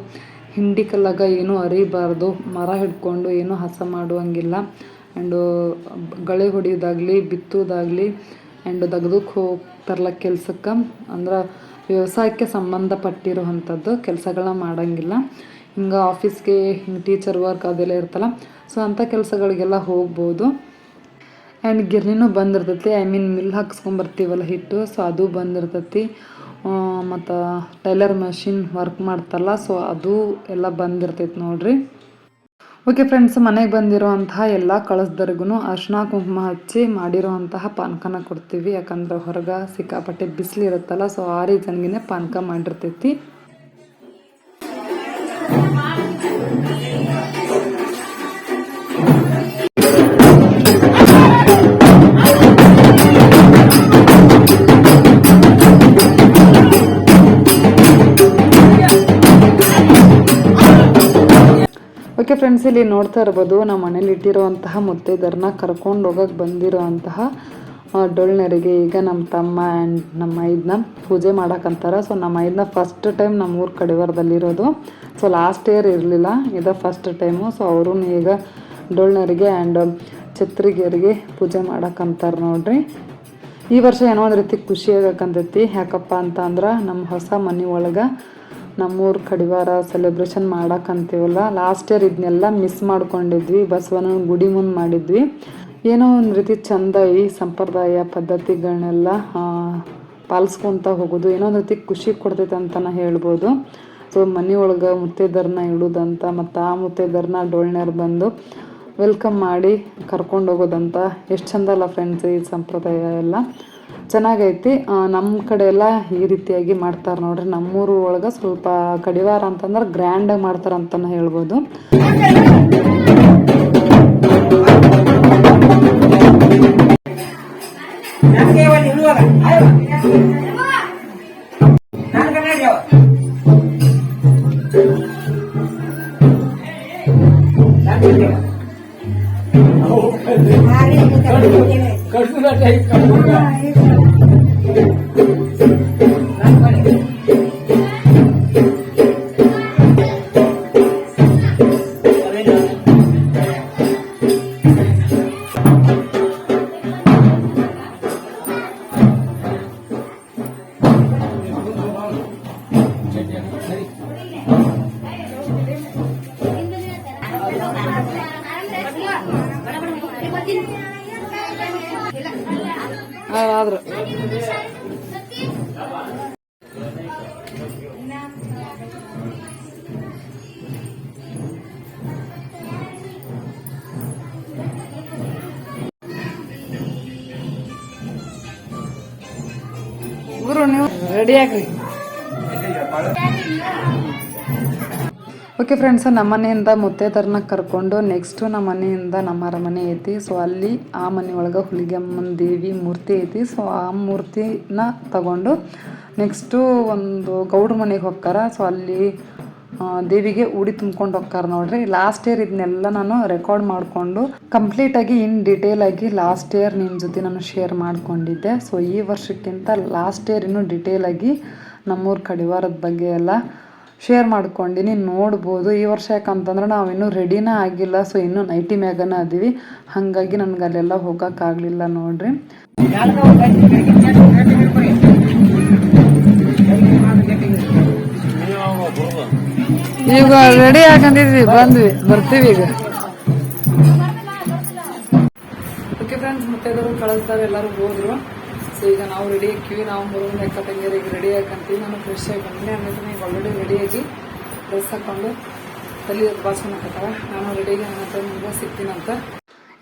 ಹಿಂಡಿ ಕಲ್ಲಾಗ ಏನೂ ಅರಿಬಾರ್ದು, ಮರ ಹಿಡ್ಕೊಂಡು ಏನೂ ಹಸ ಮಾಡುವಂಗಿಲ್ಲ. ಆ್ಯಂಡು ಗಳೆ ಹೊಡಿಯೋದಾಗಲಿ ಬಿತ್ತೋದಾಗಲಿ ಆ್ಯಂಡ್ ದಗದಕ್ಕೆ ಹೋಗ್ತಾರಲ್ಲ ಕೆಲಸಕ್ಕೆ ಅಂದ್ರೆ ವ್ಯವಸಾಯಕ್ಕೆ ಸಂಬಂಧಪಟ್ಟಿರುವಂಥದ್ದು ಕೆಲಸಗಳನ್ನ ಮಾಡೋಂಗಿಲ್ಲ. ಹಿಂಗೆ ಆಫೀಸ್ಗೆ ಹಿಂಗೆ ಟೀಚರ್ ವರ್ಕ್ ಅದೆಲ್ಲ ಇರ್ತಲ್ಲ. ಸೊ ಅಂಥ ಕೆಲಸಗಳಿಗೆಲ್ಲ ಹೋಗ್ಬೋದು. ಆ್ಯಂಡ್ ಗಿರ್ನಿನೂ ಬಂದಿರ್ತೈತಿ. ಐ ಮೀನ್ ಮಿಲ್ ಹಾಕ್ಸ್ಕೊಂಬರ್ತೀವಲ್ಲ ಹಿಟ್ಟು. ಸೊ ಅದು ಬಂದಿರ್ತೈತಿ. ಮತ್ತು ಟೈಲರ್ ಮಷಿನ್ ವರ್ಕ್ ಮಾಡ್ತಲ್ಲ. ಸೊ ಅದು ಎಲ್ಲ ಬಂದಿರ್ತೈತಿ ನೋಡ್ರಿ. ಓಕೆ ಫ್ರೆಂಡ್ಸ್ ಮನೆಗೆ ಬಂದಿರುವಂತಹ ಎಲ್ಲ ಕಳಿಸ್ದರ್ಗು ಅರ್ಶಿನ ಕುಂಕುಮ ಹಚ್ಚಿ ಮಾಡಿರುವಂತಹ ಪಾನಕನ ಕೊಡ್ತೀವಿ. ಯಾಕಂದ್ರೆ ಹೊರಗೆ ಸಿಕ್ಕಾಪಟ್ಟೆ ಬಿಸಿಲಿರುತ್ತಲ್ಲ ಸೊ ಆ ರೀಸನ್ಗಿನೇ ಪಾನಕ ಮಾಡಿರ್ತೈತಿ. ಓಕೆ ಫ್ರೆಂಡ್ಸ್ ಇಲ್ಲಿ ನೋಡ್ತಾ ಇರ್ಬೋದು ನಮ್ಮ ಮನೇಲಿ ಇಟ್ಟಿರುವಂತಹ ಮುತ್ತೈದರನ್ನ ಕರ್ಕೊಂಡು ಹೋಗಕ್ಕೆ ಬಂದಿರೋ ಅಂತಹ ಡೊಳ್ಳೆರಿಗೆ ಈಗ ನಮ್ಮ ತಮ್ಮ ಆ್ಯಂಡ್ ನಮ್ಮ ಐದನ್ನ ಪೂಜೆ ಮಾಡೋಕ್ಕಂತಾರೆ ಸೊ ನಮ್ಮ ಐದನ್ನ ಫಸ್ಟ್ ಟೈಮ್ ನಮ್ಮ ಊರು ಕಡಿವಾರದಲ್ಲಿರೋದು. ಸೊ ಲಾಸ್ಟ್ ಇಯರ್ ಇರಲಿಲ್ಲ, ಇದು ಫಸ್ಟ್ ಟೈಮು ಸೊ ಅವರು ಈಗ ಡೊಳ್ಳೆರಿಗೆ ಆ್ಯಂಡ್ ಛತ್ರಿಗೆರಿಗೆ ಪೂಜೆ ಮಾಡೋಕ್ಕಂತಾರೆ ನೋಡ್ರಿ. ಈ ವರ್ಷ ಏನೋ ಒಂದು ರೀತಿ ಖುಷಿಯಾಗಕ್ಕಂತೈತಿ ಯಾಕಪ್ಪ ಅಂತ ಅಂದ್ರೆ ನಮ್ಮ ಹೊಸ ಮನೆ ಒಳಗೆ ನಮ್ಮೂರ ಕಡಿವಾರ ಸೆಲೆಬ್ರೇಷನ್ ಮಾಡೋಕ್ಕಂತೀವಲ್ಲ ಲಾಸ್ಟ್ ಇಯರ್ ಇದನ್ನೆಲ್ಲ ಮಿಸ್ ಮಾಡ್ಕೊಂಡಿದ್ವಿ. ಬಸವನ ಗುಡಿ ಮುಂದೆ ಮಾಡಿದ್ವಿ. ಏನೋ ಒಂದು ರೀತಿ ಚಂದ ಈ ಸಂಪ್ರದಾಯ ಪದ್ಧತಿಗಳನ್ನೆಲ್ಲ ಪಾಲಿಸ್ಕೊತ ಹೋಗೋದು. ಏನೋ ಒಂದು ರೀತಿ ಖುಷಿ ಕೊಡ್ತೈತೆ ಅಂತಲೇ ಹೇಳ್ಬೋದು. ಸೊ ಮನೆ ಒಳಗೆ ಮುತ್ತೈದರನ್ನ ಇಡೋದಂತ ಮತ್ತು ಆ ಮುತ್ತೈದರನ್ನ ಡೊಳ್ನೇರ್ ಬಂದು ವೆಲ್ಕಮ್ ಮಾಡಿ ಕರ್ಕೊಂಡು ಹೋಗೋದಂತ. ಎಷ್ಟು ಚಂದ ಅಲ್ಲ ಫ್ರೆಂಡ್ಸ್ ಈ ಸಂಪ್ರದಾಯ ಎಲ್ಲ. ಚೆನ್ನಾಗೈತಿ. ನಮ್ಮ ಕಡೆ ಎಲ್ಲ ಈ ರೀತಿಯಾಗಿ ಮಾಡ್ತಾರೆ ನೋಡ್ರಿ. ನಮ್ಮೂರು ಒಳಗೆ ಸ್ವಲ್ಪ ಕಡಿವಾರ ಅಂತಂದ್ರೆ ಗ್ರ್ಯಾಂಡಾಗಿ ಮಾಡ್ತಾರೆ ಅಂತಲೇ ಹೇಳ್ಬೋದು. ಆದ್ರೆ ಗುರು ನೀವು ರೆಡಿ ಆಗ್ರಿ ಓಕೆ ಫ್ರೆಂಡ್ಸ್ ನಮ್ಮ ಮನೆಯಿಂದ ಮುತ್ತೈದರನ್ನ ಕರ್ಕೊಂಡು ನೆಕ್ಸ್ಟು ನಮ್ಮ ಮನೆಯಿಂದ ನಮ್ಮ ಅರಮನೆ ಐತಿ. ಸೊ ಅಲ್ಲಿ ಆ ಮನೆ ಒಳಗೆ ಹುಲಿಗೆಮ್ಮನ ದೇವಿ ಮೂರ್ತಿ ಐತಿ. ಸೊ ಆ ಮೂರ್ತಿನ ತಗೊಂಡು ನೆಕ್ಸ್ಟು ಒಂದು ಗೌಡ್ರ ಮನೆಗೆ ಹೋಗ್ತಾರ. ಸೊ ಅಲ್ಲಿ ದೇವಿಗೆ ಉಡಿ ತುಂಬ್ಕೊಂಡು ಹೋಗ್ತಾರೆ ನೋಡ್ರಿ. ಲಾಸ್ಟ್ ಇಯರ್ ಇದನ್ನೆಲ್ಲ ನಾನು ರೆಕಾರ್ಡ್ ಮಾಡಿಕೊಂಡು ಕಂಪ್ಲೀಟಾಗಿ ಇನ್ ಡಿಟೇಲ್ ಆಗಿ ಲಾಸ್ಟ್ ಇಯರ್ ನಿಮ್ಮ ಜೊತೆ ನಾನು ಶೇರ್ ಮಾಡ್ಕೊಂಡಿದ್ದೆ. ಸೊ ಈ ವರ್ಷಕ್ಕಿಂತ ಲಾಸ್ಟ್ ಇಯರ್ ಇನ್ನೂ ಆಗಿ ನಮ್ಮೂರ ಕಡಿವಾರದ ಬಗ್ಗೆ ಎಲ್ಲ ಶೇರ್ ಮಾಡ್ಕೊಂಡಿನಿ ನೋಡ್ಬೋದು. ಈ ವರ್ಷ ಯಾಕಂತಂದ್ರೆ ನಾವು ಇನ್ನೂ ರೆಡಿನೇ ಆಗಿಲ್ಲ. ಸೊ ಇನ್ನೂ ನೈಟಿ ಮ್ಯಾಗನ ಅದೀವಿ. ಹಾಗಾಗಿ ನನಗೆ ಅಲ್ಲೆಲ್ಲ ಹೋಗೋಕ್ಕಾಗಲಿಲ್ಲ ನೋಡ್ರಿ. ಈಗ ರೆಡಿ ಹಾಕೊಂಡಿದ್ವಿ ಬಂದ್ವಿ. ಬರ್ತೀವಿ ಈಗ. ಓಕೆ ಫ್ರೆಂಡ್ಸ್ ಮುತ್ತೈದರು ಕಳಿಸ್ತಾರೆ ಎಲ್ಲರೂ ಹೋದ್ರು? ಸೊ ಈಗ ನಾವು ರೆಡಿ ಹಾಕಿವಿ ನಾವು ಮೂರೊಂದು ಅಕ್ಕ ತಂಗಿಯರಿಗೆ ರೆಡಿ ಹಾಕಂತೀವಿ ನಾನು ಫ್ರೆಶ್ ಆಗಿ ಬಂದಿನಿ ಆಮೇಲೆ ಈಗ ಆಲ್ರೆಡಿ ರೆಡಿಯಾಗಿ ಡ್ರೆಸ್ ಹಾಕೊಂಡು ತಲೆ ಭಾಷಣ ಹಾಕತ್ತಾರ ನಾನು ರೆಡಿಯಾಗಿ ನನ್ನ ಹತ್ರ ನಿಮ್ಗೆ ಸಿಗ್ತೀನಂತ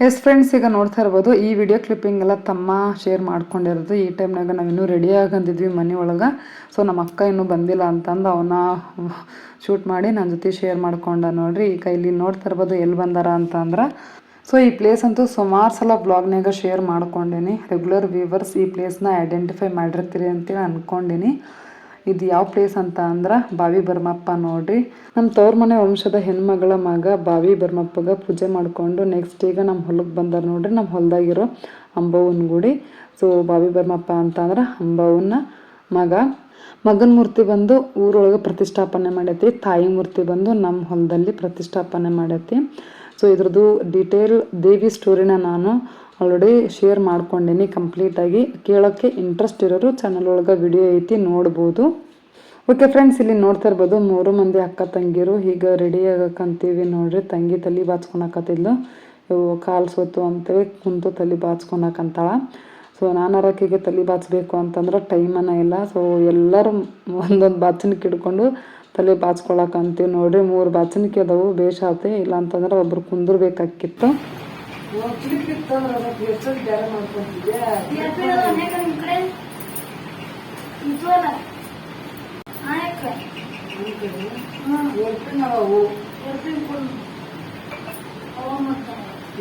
ಎಸ್ ಫ್ರೆಂಡ್ಸ್ ಈಗ ನೋಡ್ತಾ ಇರ್ಬೋದು, ಈ ವಿಡಿಯೋ ಕ್ಲಿಪ್ಪಿಂಗ್ ಎಲ್ಲ ತಮ್ಮ ಶೇರ್ ಮಾಡ್ಕೊಂಡಿರೋದು. ಈ ಟೈಮ್ನಾಗ ನಾವು ಇನ್ನೂ ರೆಡಿ ಆಗಂದಿದ್ವಿ ಮನೆ ಒಳಗೆ. ಸೊ ನಮ್ಮ ಅಕ್ಕ ಇನ್ನೂ ಬಂದಿಲ್ಲ ಅಂತಂದು ಅವನ್ನ ಶೂಟ್ ಮಾಡಿ ನನ್ನ ಜೊತೆ ಶೇರ್ ಮಾಡ್ಕೊಂಡ ನೋಡ್ರಿ. ಈಗ ಇಲ್ಲಿ ನೋಡ್ತಾ ಇರ್ಬೋದು ಎಲ್ಲಿ ಬಂದಾರ ಅಂತ ಅಂದ್ರೆ ಸೊ ಈ ಪ್ಲೇಸ್ ಅಂತೂ ಸುಮಾರು ಸಲ ಬ್ಲಾಗ್ನಾಗ ಶೇರ್ ಮಾಡ್ಕೊಂಡೀನಿ. ರೆಗ್ಯುಲರ್ ವ್ಯೂವರ್ಸ್ ಈ ಪ್ಲೇಸ್ನ ಐಡೆಂಟಿಫೈ ಮಾಡಿರ್ತೀರಿ ಅಂತೇಳಿ ಅಂದ್ಕೊಂಡೀನಿ ಇದು ಯಾವ ಪ್ಲೇಸ್ ಅಂತ ಅಂದ್ರೆ ಬಾವಿ ಬರ್ಮಪ್ಪ ನೋಡ್ರಿ. ನಮ್ಮ ತವ್ರ ಮನೆ ವಂಶದ ಹೆಣ್ಮಗಳ ಮಗ ಬಾವಿ ಬರ್ಮಪ್ಪಗ ಪೂಜೆ ಮಾಡಿಕೊಂಡು ನೆಕ್ಸ್ಟ್ ಈಗ ನಮ್ಮ ಹೊಲಕ್ಕೆ ಬಂದಾರ ನೋಡ್ರಿ. ನಮ್ಮ ಹೊಲದಾಗಿರೋ ಅಂಬವ್ವನ ಗುಡಿ. ಸೊ ಬಾವಿ ಬರ್ಮಪ್ಪ ಅಂತ ಅಂದ್ರೆ ಅಂಬವ್ವನ ಮಗ. ಮಗನ ಮೂರ್ತಿ ಬಂದು ಊರೊಳಗೆ ಪ್ರತಿಷ್ಠಾಪನೆ ಮಾಡೈತಿ. ತಾಯಿ ಮೂರ್ತಿ ಬಂದು ನಮ್ಮ ಹೊಲದಲ್ಲಿ ಪ್ರತಿಷ್ಠಾಪನೆ ಮಾಡೈತಿ. ಸೊ ಇದ್ರದ್ದು ಡೀಟೇಲ್ ದೇವಿ ಸ್ಟೋರಿನ ನಾನು ಆಲ್ರೆಡಿ ಶೇರ್ ಮಾಡ್ಕೊಂಡೀನಿ ಕಂಪ್ಲೀಟಾಗಿ ಕೇಳೋಕ್ಕೆ ಇಂಟ್ರೆಸ್ಟ್ ಇರೋರು ಚಾನಲ್ ಒಳಗೆ ವಿಡಿಯೋ ಐತಿ ನೋಡ್ಬೋದು. ಓಕೆ ಫ್ರೆಂಡ್ಸ್ ಇಲ್ಲಿ ನೋಡ್ತಾ ಇರ್ಬೋದು ಮೂರು ಮಂದಿ ಅಕ್ಕ ತಂಗಿರು, ಈಗ ರೆಡಿ ಆಗಕ್ಕಂತೀವಿ ನೋಡ್ರಿ. ತಂಗಿ ತಲೆ ಬಾಚ್ಕೊಳಕತ್ತಿದ್ಲು. ಇವು ಕಾಲು ಸೋತು ಅಂತೇಳಿ ಕುಂತು ತಲೆ ಬಾಚ್ಕೊಳಕಂತಾಳ. ಸೊ ನಾನು ಆಕಿಗೆ ತಲೆ ಬಾಚಬೇಕು ಅಂತಂದ್ರೆ ಟೈಮನ ಇಲ್ಲ. ಸೊ ಎಲ್ಲರೂ ಒಂದೊಂದು ಬಾಚನಕ್ಕೆ ಹಿಡ್ಕೊಂಡು ತಲೆ ಬಾಚ್ಕೊಳಕಂತೀವಿ ನೋಡ್ರಿ ಮೂರು ಬಾಚನಿಕೆ ಅದಾವು ಬೇಷಾತೆ ಇಲ್ಲ ಅಂತಂದ್ರೆ ಒಬ್ರು ಕುಂದಿರ್ಬೇಕಾಕಿತ್ತು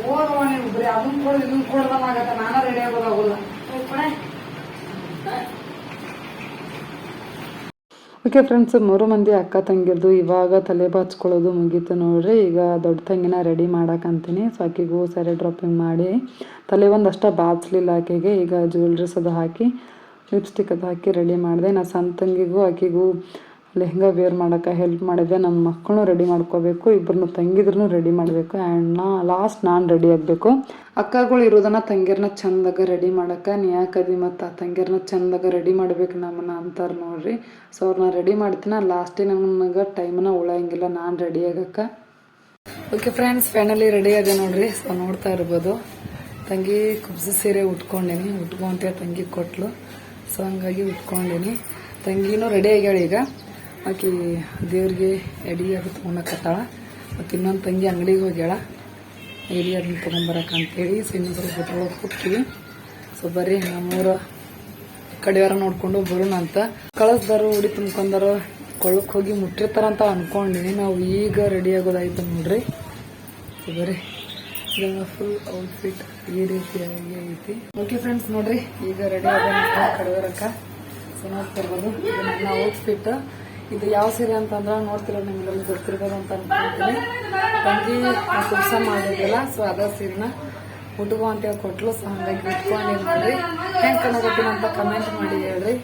ಓದವ ನೀವು ಬರೀ. ಅದನ್ನ ಕೊಡು ಇದನ್ನ ಕೊಡ್ದಾಗತ್ತ ನಾನು ರೆಡಿ ಆಗೋದಾಗಲ್ಲ. ಓಕೆ ಫ್ರೆಂಡ್ಸ್ ಮೂರು ಮಂದಿ ಅಕ್ಕ ತಂಗಿರ್ದು ಇವಾಗ ತಲೆ ಬಾಚ್ಕೊಳ್ಳೋದು ಮುಗೀತು ನೋಡ್ರಿ. ಈಗ ದೊಡ್ಡ ತಂಗಿನ ರೆಡಿ ಮಾಡಕ್ಕಂತೀನಿ ಸೊ ಆಕೆಗೂ ಸ್ಯಾರಿ ಡ್ರಾಪಿಂಗ್ ಮಾಡಿ ತಲೆ ಒಂದಷ್ಟ ಬಾಚ್ಲಿಲ್ಲ ಆಕೆಗೆ. ಈಗ ಜ್ಯುವೆಲ್ರೀಸ್ ಅದು ಹಾಕಿ ಲಿಪ್ಸ್ಟಿಕ್ ಅದು ಹಾಕಿ ರೆಡಿ ಮಾಡಿದೆ. ನಾ ಸಣ್ಣ ತಂಗಿಗೂ, ಆಕೆಗೂ ಲೆಹಂಗಾ ವೇರ್ ಮಾಡೋಕ್ಕೆ ಹೆಲ್ಪ್ ಮಾಡಿದೆ. ನನ್ನ ಮಕ್ಕಳು ರೆಡಿ ಮಾಡ್ಕೋಬೇಕು ಇಬ್ಬರನ್ನು ತಂಗಿದ್ರೂ ರೆಡಿ ಮಾಡಬೇಕು. ಆ್ಯಂಡ್ ನಾ ಲಾಸ್ಟ್ ನಾನು ರೆಡಿ ಆಗಬೇಕು. ಅಕ್ಕಗಳು ಇರೋದನ್ನ ತಂಗಿರನ್ನ ಚಂದಾಗ ರೆಡಿ ಮಾಡಕ್ಕೆ ನೀ ಯಾಕದಿ ಮತ್ತು ಆ ತಂಗಿರನ್ನ ಚಂದಾಗ ರೆಡಿ ಮಾಡ್ಬೇಕು ನಮ್ಮನ್ನ ಅಂತಾರೆ ನೋಡ್ರಿ. ಸೊ ಅವ್ರನ್ನ ರೆಡಿ ಮಾಡ್ತೀನಿ. ಲಾಸ್ಟಿಗೆ ನಮಗೆ ಟೈಮನ್ನ ಉಳಂಗಿಲ್ಲ ನಾನು ರೆಡಿ ಆಗಕ್ಕೆ. ಓಕೆ ಫ್ರೆಂಡ್ಸ್ ಫೈನಲಿ ರೆಡಿ ಆಗ ನೋಡ್ರಿ. ಸೊ ನೋಡ್ತಾ ಇರ್ಬೋದು. ತಂಗಿ ಕುಬ್ಸು ಸೀರೆ ಉಟ್ಕೊಂಡೀನಿ. ಉಟ್ಕೊಂತ ತಂಗಿ ಕೊಟ್ಲು. ಸೊ ಹಂಗಾಗಿ ಉಟ್ಕೊಂಡೀನಿ. ತಂಗಿನೂ ರೆಡಿ ಆಗ್ಯಾಳ ಈಗ. ಆಕಿ ದೇವ್ರಿಗೆ ಎಡಿ ಅದು ತೊಗೊಳಕತ್ತಾಳ ಮತ್ತು ಇನ್ನೊಂದು ತಂಗಿ ಅಂಗಡಿಗೆ ಹೋಗ್ಯಾಳ. ಎಡಿ ಅದನ್ನ ತೊಗೊಂಬರಕ್ಕೆ ಅಂತೇಳಿ ಸೊ ಇನ್ನೊಂದು ಸ್ವಲ್ಪ ಹೋಗ್ತೀವಿ ಸೊ ಬರ್ರಿ, ನಮ್ಮೂರ ಕಡೆಯವರ ನೋಡಿಕೊಂಡು ಬರೋಣ ಅಂತ. ಕಳಿಸ್ದಾರು ಉಡಿ ತುಂಬ್ಕೊಂಡಾರು ಕೊಳಕ್ಕೆ ಹೋಗಿ ಮುಟ್ಟಿರ್ತಾರ ಅಂತ ಅನ್ಕೊಂಡಿನಿ. ನಾವು ಈಗ ರೆಡಿ ಆಗೋದಾಯ್ತು ನೋಡ್ರಿ. ಸೊ ಬರ್ರಿ, ಇದೆಲ್ಲ ಫುಲ್ ಔಟ್ಫಿಟ್ ಈ ರೀತಿಯಾಗಿ ಐತಿ. ಓಕೆ ಫ್ರೆಂಡ್ಸ್ ನೋಡ್ರಿ, ಈಗ ರೆಡಿ ಆಗೋಣ ಕಡೆಯವರಕ್ಕ ಸೊ ನಾವು ನನ್ನ ಔಟ್ಫಿಟ್ ಇದು ಯಾವ ಸೀರೆ ಅಂತಂದ್ರೆ ನೋಡ್ತಿರೋ ನಿಮ್ಗೆಲ್ಲ ಗೊತ್ತಿರ್ಬೋದು ಅಂತ ಅನ್ಕೊಂತೀನಿ. ತಂಗಿ ಕೆಲಸ ಮಾಡಿದ್ದಿಲ್ಲ ಸೊ ಅದ ಸೀರೆನ ಉಟ್ಕೋ ಅಂತೇಳಿ ಕೊಟ್ಲು. ಸೊ ಹಂಗಾಗಿ ಉಟ್ಕೊಂಡು ಹೆಂಗೆ ಕಾಣಕತ್ತೀನಿ ಅಂತ ಕಮೆಂಟ್ ಮಾಡಿ ಹೇಳ್ರಿ.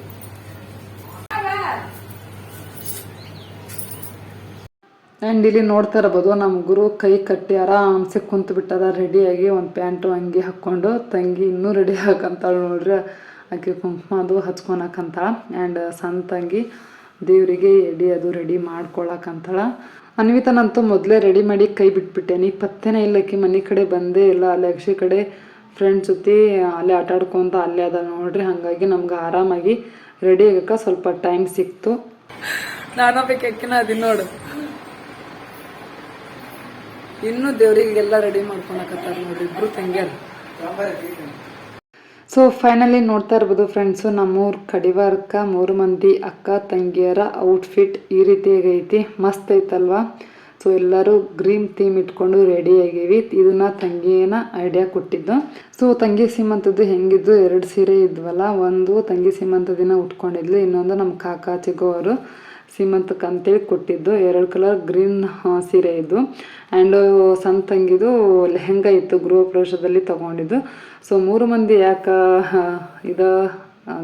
ಆ್ಯಂಡ್ ಇಲ್ಲಿ ನೋಡ್ತಾ ಇರ್ಬೋದು ನಮ್ಮ ಗುರು ಕೈ ಕಟ್ಟಿ ಆರಾಮ್ಸೆ ಕುಂತು ಬಿಟ್ಟದ ರೆಡಿಯಾಗಿ ಒಂದು ಪ್ಯಾಂಟು ಅಂಗಿ ಹಾಕ್ಕೊಂಡು, ತಂಗಿ ಇನ್ನೂ ರೆಡಿ ಹಾಕಂತಾಳೆ ನೋಡ್ರಿ. ಆಕೆ ಕುಂಕುಮ ಅದು ಹಚ್ಕೊಳಕಂತಾಳ ಆ್ಯಂಡ್ ಸಣ್ಣ ತಂಗಿ ದೇವರಿಗೆ ಎಡಿ ಅದು ರೆಡಿ ಮಾಡ್ಕೊಳಕಂತಳ ಅನ್ವಿತನಂತೂ ಮೊದಲೇ ರೆಡಿ ಮಾಡಿ ಕೈ ಬಿಟ್ಬಿಟ್ಟೆನಿ ಪತ್ತೆನೇ ಇಲ್ಲ ಆಕಿ ಮನೆ ಕಡೆ ಬಂದೇ ಇಲ್ಲ ಅಲ್ಲಿ ಅಕ್ಷಿ ಕಡೆ ಫ್ರೆಂಡ್ಸ್ ಜೊತೆ ಅಲ್ಲೇ ಆಟ ಆಡ್ಕೊಂತ ಅಲ್ಲೇ ಅದ ನೋಡ್ರಿ, ಹಾಗಾಗಿ ನಮ್ಗೆ ಆರಾಮಾಗಿ ರೆಡಿ ಆಗಕ್ಕೆ ಸ್ವಲ್ಪ ಟೈಮ್ ಸಿಕ್ತು. ನಾನು ಬೇಕಿನ ಅದಿ ನೋಡು. ಇನ್ನೂ ದೇವ್ರಿಗೆಲ್ಲ ರೆಡಿ ಮಾಡ್ಕೊಳಕತ್ತಾರ ನೋಡ್ರಿ, ಇಬ್ರು ತಂಗ್ಯಾರ. ಸೊ ಫೈನಲಿ ನೋಡ್ತಾ ಇರ್ಬೋದು ಫ್ರೆಂಡ್ಸು ನಮ್ಮೂರು ಕಡಿವಾರಕ್ಕ ಮೂರು ಮಂದಿ ಅಕ್ಕ, ತಂಗಿಯರ ಔಟ್ಫಿಟ್ ಈ ರೀತಿಯಾಗೈತಿ ಮಸ್ತ್ ಐತಲ್ವಾ? ಸೊ ಎಲ್ಲರೂ ಗ್ರೀನ್ ಥೀಮ್ ಇಟ್ಕೊಂಡು ರೆಡಿ ಆಗಿವಿ. ಇದನ್ನ ತಂಗಿನ ಐಡಿಯಾ ಕೊಟ್ಟಿದ್ದು. ಸೊ ತಂಗಿ ಸೀಮಂತದ್ದು ಹೆಂಗಿದ್ದು ಎರಡು ಸೀರೆ ಇದ್ವಲ್ಲ, ಒಂದು ತಂಗಿ ಸೀಮಂತ ದಿನ ಉಟ್ಕೊಂಡಿದ್ಲು, ಇನ್ನೊಂದು ನಮ್ಮ ಕಾಕಾ ಚಿಗೋ ಅವರು. ಸೀಮಂತಕ್ಕೆ ಅಂತೇಳಿ ಕೊಟ್ಟಿದ್ದು. ಎರಡು ಕಲರ್ ಗ್ರೀನ್ ಸೀರೆ ಇದ್ದು ಆ್ಯಂಡ್ ಸಣ್ಣ ತಂಗಿದು ಲೆಹೆಂಗಾ ಇತ್ತು, ಗೃಹ ಪ್ರವೇಶದಲ್ಲಿ ತಗೊಂಡಿದ್ದು. ಸೊ ಮೂರು ಮಂದಿ ಯಾಕೆ ಇದು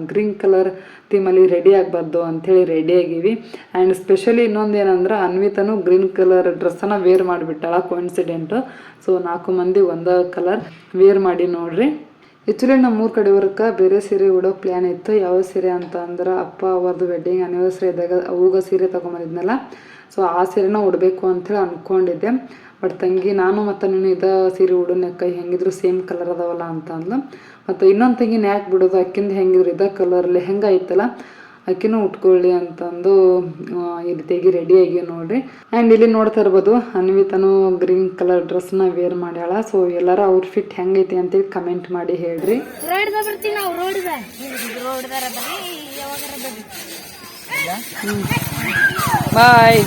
ಗ್ರೀನ್ ಕಲರ್ ಥೀಮಲ್ಲಿ ರೆಡಿ ಆಗಬಾರ್ದು ಅಂಥೇಳಿ ರೆಡಿ ಆಗೀವಿ. ಆ್ಯಂಡ್ ಸ್ಪೆಷಲಿ ಇನ್ನೊಂದು ಏನಂದ್ರೆ, ಅನ್ವಿತನು ಗ್ರೀನ್ ಕಲರ್ ಡ್ರೆಸ್ಸನ್ನು ವೇರ್ ಮಾಡಿಬಿಟ್ಟಾಳ ಕೋಇನ್ಸಿಡೆಂಟು ಸೊ ನಾಲ್ಕು ಮಂದಿ ಒಂದೇ ಕಲರ್ ವೇರ್ ಮಾಡಿ ನೋಡ್ರಿ. ಆ್ಯಕ್ಚುಲಿ ನಮ್ಮ ಮೂರು ಕಡೆವರ್ಕ ಬೇರೆ ಸೀರೆ ಉಡೋ ಪ್ಲ್ಯಾನ್ ಇತ್ತು. ಯಾವ ಸೀರೆ ಅಂತ ಅಂದ್ರೆ ಅಪ್ಪ ಅವ್ರದ್ದು ವೆಡ್ಡಿಂಗ್ ಅನಿವರ್ಸರಿ ಇದ್ದಾಗ ಅವಾಗ ಸೀರೆ ತೊಗೊಂಬಂದಿದ್ನಲ್ಲ. ಸೊ ಆ ಸೀರೆನ ಉಡಬೇಕು ಅಂತೇಳಿ ಅಂದ್ಕೊಂಡಿದ್ದೆ ಬಟ್ ತಂಗಿ, ನಾನು ಮತ್ತು ನೀನು ಇದ ಸೀರೆ ಉಡೋನ ಕೈ ಹೆಂಗಿದ್ರು ಸೇಮ್ ಕಲರ್ ಅದಾವಲ್ಲ ಅಂತ ಅಂದ್ಲು. ಮತ್ತು ಇನ್ನೊಂದು ತಂಗಿನ ಯಾಕೆ ಬಿಡೋದು, ಅಕ್ಕಿಂದ ಹೆಂಗಿದ್ರು ಇದ ಕಲರ್ ಲೆಹಂಗಾ ಐತಲ್ಲ ಅಕ್ಕಿನೂ ಉಟ್ಕೊಳ್ಳಿ ಅಂತಂದು ಇಲ್ಲಿ ಈ ರೀತಿಯಾಗಿ ರೆಡಿ ಆಗಿ ನೋಡ್ರಿ. ಆ್ಯಂಡ್ ಇಲ್ಲಿ ನೋಡ್ತಾ ಇರ್ಬೋದು ಅನ್ವಿತನು ಗ್ರೀನ್ ಕಲರ್ ಡ್ರೆಸ್ನ ವೇರ್ ಮಾಡ್ಯಾಳ. ಸೊ ಎಲ್ಲರ ಔಟ್ಫಿಟ್ ಹೆಂಗೈತಿ ಅಂತೇಳಿ ಕಮೆಂಟ್ ಮಾಡಿ ಹೇಳ್ರಿ. ಬಾಯ್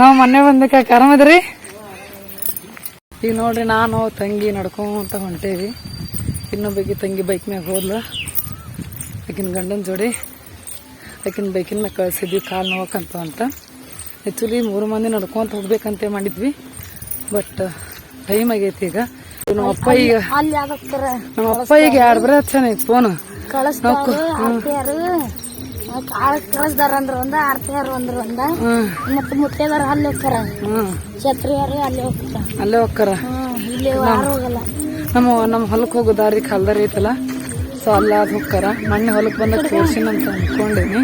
ನಾವು ಮೊನ್ನೆ ಬಂದಕ್ಕೆ ಆರಾಮದ್ರಿ? ಈಗ ನೋಡ್ರಿ ನಾನು ತಂಗಿ ನಡ್ಕೊಂತ ಹೊಂಟೇವಿ. ಇನ್ನೊಬ್ಬಕಿ ತಂಗಿ ಬೈಕ್ ಮ್ಯಾಗ ಹೋದ್ಲು. ಆಕಿನ ಗಂಡನ ಜೋಡಿ ಆಕಿನ ಬೈಕಿನ ಮ್ಯಾಗ ಕಳ್ಸಿದ್ವಿ ಕಾಲು ನೋವಕ್ಕಂತ ಅಂತ. ಆ್ಯಕ್ಚುಲಿ ಮೂರು ಮಂದಿ ನಡ್ಕೊಂತ ಹೋಗ್ಬೇಕಂತ ಮಾಡಿದ್ವಿ. ಬಟ್ ಟೈಮ್ ಆಗೈತಿ ಈಗ. ನಮ್ಮ ಅಪ್ಪ ಈಗ ನಮ್ಮ ಅಪ್ಪ ಈಗ ಎರಡು ಬರ ಹಚ್ಚಾನ ಫೋನ್ ಕಳಿಸ್ದಾರ ಅಂದ್ರ ಒಂದ ಆರ್ತಿಯಾರು ಅಂದ್ರ ಒಂದ. ಮತ್ತ ಮುತ್ತೇದಾರ ಅಲ್ಲಿ ಹೋಗ್ತಾರ ಛತ್ರಿಯಾರು ಅಲ್ಲಿ ಹೋಗ್ತಾರ. ಅಲ್ಲೇ ಹೋಗ್ತಾರ? ಇಲ್ಲಿ ಯಾರು ಹೋಗಲ್ಲ. ನಮ್ಮ ನಮ್ಮ ಹೊಲಕ್ಕೆ ಹೋಗೋ ದಾರಿ ಕಲ್ದಾರಿ ಐತಲ್ಲ? ಸೊ ಅಲ್ಲ ಅದು ಹೋಗ್ತಾರ. ಮೊನ್ನೆ ಹೊಲಕ್ಕೆ ಬಂದಾಗ ತೋರ್ಸಿನ ಅಂತ ಅನ್ಕೊಂಡೇನಿ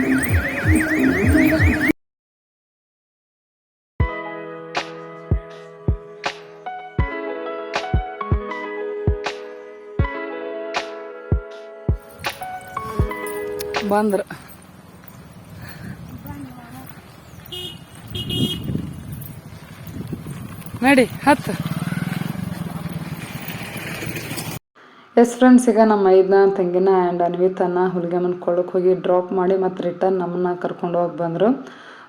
ಬಂದ್ರ. ನಡಿ, ಹತ್ತು. ಎಸ್ ಫ್ರೆಂಡ್ಸ್ ಈಗ ನಮ್ಮ ಐದನ ತಂಗಿನ ಆ್ಯಂಡ್ ಅನ್ವಿತನ ಹುಲಿಗೆಮ್ಮನ ಕೊಳ್ಳಕ್ಕೆ ಹೋಗಿ ಡ್ರಾಪ್ ಮಾಡಿ ಮತ್ತು ರಿಟರ್ನ್ ನಮ್ಮನ್ನ ಕರ್ಕೊಂಡು ಹೋಗಿ ಬಂದರು.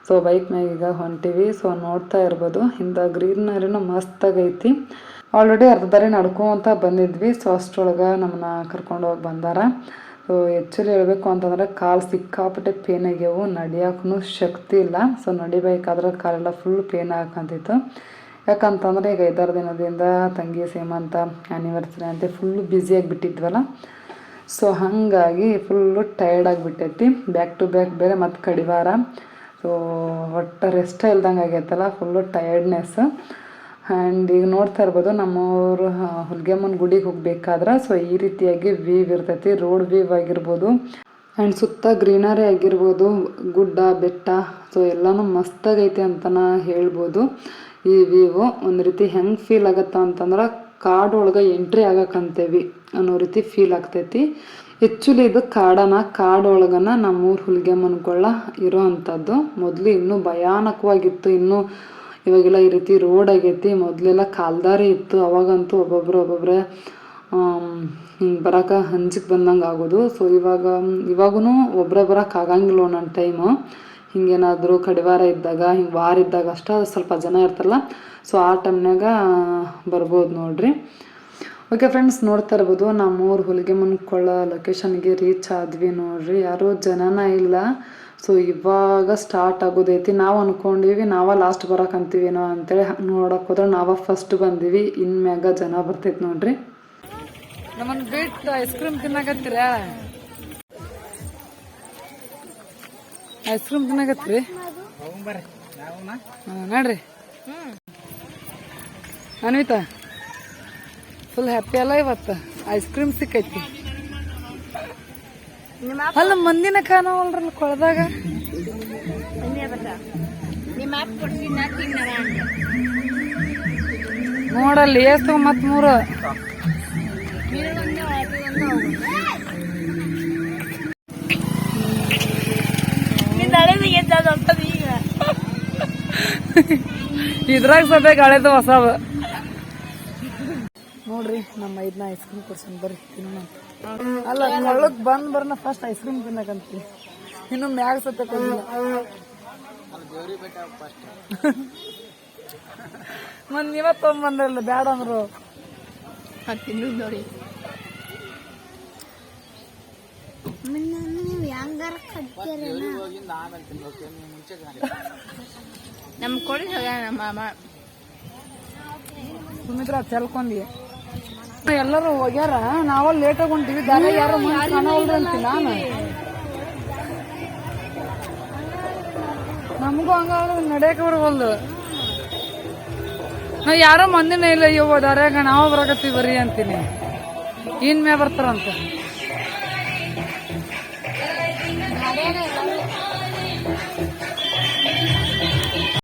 ಸೊ ಬೈಕ್ ಮ್ಯಾಗ ಈಗ ಹೊಂಟಿವಿ. ಸೊ ನೋಡ್ತಾ ಇರ್ಬೋದು. ಹಿಂದೆ ಗ್ರೀನರಿನೂ ಮಸ್ತಾಗೈತಿ ಆಲ್ರೆಡಿ ಅರ್ಧ ದಾರಿ ನಡ್ಕೊಂತ ಬಂದಿದ್ವಿ. ಸೊ ಅಷ್ಟರೊಳಗೆ ನಮ್ಮನ್ನ ಕರ್ಕೊಂಡು ಹೋಗಿ ಬಂದಾರ. ಸೊ ಆ್ಯಕ್ಚುಲಿ ಹೇಳಬೇಕು ಅಂತಂದ್ರೆ ಕಾಲು ಸಿಕ್ಕಾಪಟ್ಟೆ ಪೇನ್ ಆಗ್ಯವು. ನಡಿಯೋಕ್ಕೂ ಶಕ್ತಿ ಇಲ್ಲ. ಸೊ ನಡಿಬೇಕಾದ್ರೆ ಕಾಲೆಲ್ಲ ಫುಲ್ ಪೇನ್ ಹಾಕಂತಿತ್ತು ಯಾಕಂತಂದ್ರೆ ಈಗ ಐದಾರು ದಿನದಿಂದ ತಂಗಿ ಸೀಮಂತ ಆ್ಯನಿವರ್ಸರಿ ಅಂತ ಫುಲ್ಲು ಬ್ಯುಸಿಯಾಗಿ ಬಿಟ್ಟಿದ್ವಲ್ಲ ಸೊ ಹಾಗಾಗಿ ಫುಲ್ಲು ಟಯರ್ಡ್ ಆಗಿಬಿಟ್ಟೈತಿ. ಬ್ಯಾಕ್ ಟು ಬ್ಯಾಕ್ ಬೇರೆ ಮತ್ತು ಕಡಿವಾರ. ಸೊ ಒಟ್ಟು ರೆಸ್ಟೇ ಇಲ್ದಂಗೆ ಆಗೈತಲ್ಲ ಫುಲ್ಲು ಟಯರ್ಡ್ನೆಸ್ ಆ್ಯಂಡ್ ಈಗ ನೋಡ್ತಾ ಇರ್ಬೋದು, ನಮ್ಮವರು ಹುಲ್ಗೆಮ್ಮನ ಗುಡಿಗೆ ಹೋಗ್ಬೇಕಾದ್ರೆ ಸೊ ಈ ರೀತಿಯಾಗಿ ವೀವ್ ಇರ್ತೈತಿ ರೋಡ್ ವೀವ್ ಆಗಿರ್ಬೋದು. ಆ್ಯಂಡ್ ಸುತ್ತ ಗ್ರೀನರಿ ಆಗಿರ್ಬೋದು, ಗುಡ್ಡ, ಬೆಟ್ಟ ಸೊ ಎಲ್ಲನೂ ಮಸ್ತಾಗೈತೆ ಅಂತ ಹೇಳ್ಬೋದು. ಈ ವ್ಯೂವು ಒಂದು ರೀತಿ ಹೆಂಗೆ ಫೀಲ್ ಆಗತ್ತೆ ಅಂತಂದ್ರೆ ಕಾಡೊಳಗೆ ಎಂಟ್ರಿ ಆಗಕ್ಕಂತೇವಿ ಅನ್ನೋ ರೀತಿ ಫೀಲ್ ಆಗ್ತೈತಿ. ಆ್ಯಕ್ಚುಲಿ ಇದು ಕಾಡನ, ಕಾಡೊಳಗನ ನಮ್ಮೂರು ಹುಲಿಗೆಮ್ಮನ್ಗೊಳ್ಳ ಇರೋ ಅಂಥದ್ದು. ಮೊದಲು ಇನ್ನೂ ಭಯಾನಕವಾಗಿತ್ತು, ಇನ್ನೂ ಇವಾಗೆಲ್ಲ ಈ ರೀತಿ ರೋಡ್ ಆಗೈತಿ. ಮೊದಲೆಲ್ಲ ಕಾಲ್ದಾರಿ ಇತ್ತು, ಅವಾಗಂತೂ ಒಬ್ಬೊಬ್ರು ಒಬ್ಬೊಬ್ರೆ ಹಿಂಗೆ ಬರೋಕೆ ಹಂಚಿಗೆ ಬಂದಂಗೆ ಆಗೋದು. ಸೊ ಇವಾಗ ಇವಾಗೂ ಒಬ್ಬರೇ ಬರೋಕ್ಕಾಗಂಗಿಲ್ಲ ಒಂದೊಂದು ಟೈಮು ಹಿಂಗೇನಾದರೂ ಕಡಿವಾರ ಇದ್ದಾಗ, ಹಿಂಗೆ ವಾರ ಇದ್ದಾಗ ಅಷ್ಟೇ ಸ್ವಲ್ಪ ಜನ ಇರ್ತಾರಲ್ಲ ಸೊ ಆ ಟೈಮ್ನಾಗ ಬರ್ಬೋದು ನೋಡ್ರಿ. ಓಕೆ ಫ್ರೆಂಡ್ಸ್ ನೋಡ್ತಾ ಇರ್ಬೋದು ನಮ್ಮೂರು ಹುಲಿಗೆ ಮುನ್ಕೊಳ್ಳೋ ಲೊಕೇಶನ್ಗೆ ರೀಚ್ ಆದ್ವಿ ನೋಡ್ರಿ. ಯಾರೂ ಜನನ ಇಲ್ಲ ಸೊ ಇವಾಗ ಸ್ಟಾರ್ಟ್ ಆಗೋದೈತಿ. ನಾವು ಅಂದ್ಕೊಂಡಿವಿ ನಾವ ಲಾಸ್ಟ್ ಬರೋಕಂತೀವೇನೋ ಅಂತೇಳಿ ನೋಡಕ್ ಹೋದ್ರೆ ನಾವ ಫಸ್ಟ್ ಬಂದೀವಿ, ಇನ್ಮ್ಯಾಗ ಜನ ಬರ್ತೈತಿ ನೋಡ್ರಿ. ನಮ್ಮನ್ನ ಬಿಟ್ಟು ಐಸ್ ಕ್ರೀಮ್ ತಿನ್ನಾಕತ್ತೀರ? ಐಸ್ ಕ್ರೀಮ್ ತಿನ್ನಾಕತ್ತೀರಿ? ಹಾ, ನೋಡ್ರಿ. ಅನ್ವಿತಾ ಫುಲ್ ಹ್ಯಾಪಿ ಅಲ್ಲ ಇವತ್ತು? ಐಸ್ ಕ್ರೀಮ್ ಸಿಕ್ಕೈತಿ. ಅಲ್ಲ ಮಂದಿನ ಕಾಣವಲ್ರಲ್ಲ ಕೊಳದಾಗ? ನೋಡಲ್ಲಿ ಎಷ್ಟು ಮತ್ ಮೂರು ಈಗ. ಇದ್ರಾಗ ಸತೆ ಹಳೇದು ಹೊಸ ನೋಡ್ರಿ ನಮ್ಮ ಐದ್ನ ಐಸ್ ಕ್ರೀಮ್ ಕೊಡ್ಸನ್ ಬರ್ರಿ ತಿನ್ನೋಣ ಅಲ್ಲ ಒಳಗ್ ಬಂದ್ ಬರ್ನ ಫಸ್ಟ್ ಐಸ್ ಕ್ರೀಮ್ ತಿನ್ನಕಂತೀವಿ ಇನ್ನು ಮ್ಯಾಗ ಸತ್ತ ಮತ್ ನೀವ ತಗೊಂಬಂದ್ರಲ್ಲ ಬ್ಯಾಡ ಅಂದ್ರು. ನೀವು ಹೆಂಗಾರ ನಮ್ಮ ಕೊಡಿ ನಮ್ಮ ಮಾಮ. ಸುಮಿತ್ರ ಚೆಲ್ಕೊಂಡಿ ಎಲ್ಲರೂ ಹೋಗ್ಯಾರ? ನಾವ ಲೇಟ್ ಆಗಿ ಹೊಂಟಿವಿ. ದಾರ ಯಾರು ಕಾಣವಲ್ರಿ ಅಂತೀನಿ ನಾನು. ನಮಗೂ ಹಂಗ ನಡೆಯಕ ಬರವಲ್ದು ನಾ ಯಾರೋ ಮಂದಿನ ಇಲ್ಲ ಇವ ದಾರ್ಯಾಗ ನಾವು ಬರಕತ್ತೀವಿ ಬರ್ರಿ ಅಂತೀನಿ. ಇನ್ಮೇ ಬರ್ತಾರಂತ.